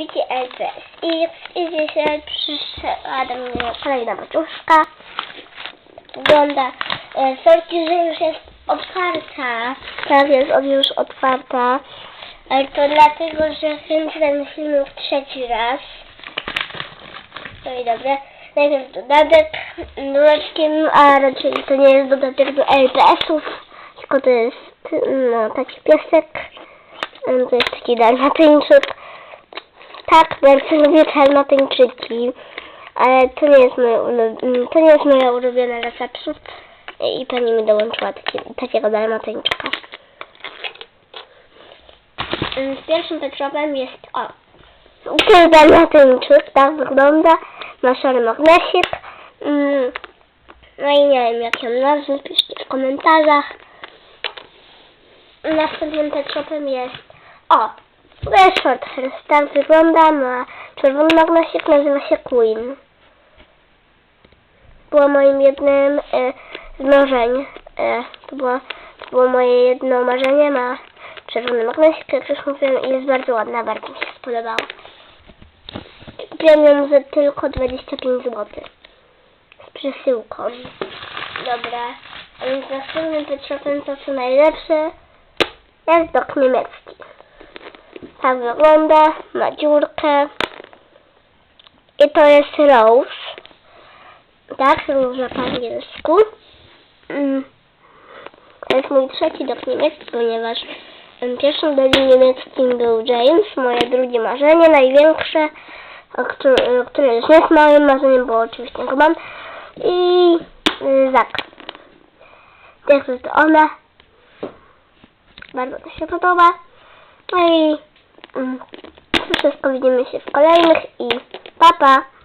widzicie LPS i i dzisiaj przyszła do mnie kolejna paczuszka. Wygląda, e, sorki, że już jest otwarta. Tak, jest od- już otwarta. Ale to dlatego, że kręcę ten film trzeci raz. No i dobra. Najpierw dodatek dodatkiem, a raczej to nie jest dodatek do LPS-ów, tylko to jest no, taki piesek. Em, To jest taki dalmatyńczyk. Tak, bardzo lubię dalmatyńczyki, ale to nie jest moje ulu- to nie jest moja ulubiona rasa psów i pani mi dołączyła taki, takiego dalmatyńczyka. Z pierwszym petrowem jest o to jest dalmatyńczyk, tak wygląda. Ma szary magnesik. Mm, No i nie wiem jak ją nazwę, piszcie w komentarzach. Następnym petshopem jest o, Shorthairs, tak wygląda, ma czerwony magnesik, nazywa się Queen. Było moim jednym e, z marzeń. E, to, było, to było moje jedno marzenie, ma czerwony magnesik, jak już mówiłem, i jest bardzo ładna, bardzo mi się spodobała. Kupiłem ją za tylko 25 zł. Z przesyłką. Dobra. A więc następnym petshopem to co najlepsze jest dok niemiecki. Tak wygląda, ma dziurkę. I to jest Rose. Tak, róża po angielsku. Mm. To jest mój trzeci dok niemiecki, ponieważ pierwszym dokiem niemieckim był James, moje drugie marzenie, największe, o które, już nie jest moim marzeniem, bo oczywiście go mam. I y, Zak. Jak to jest ona. Bardzo mi się podoba. No i to wszystko widzimy się w kolejnych i papa. Pa.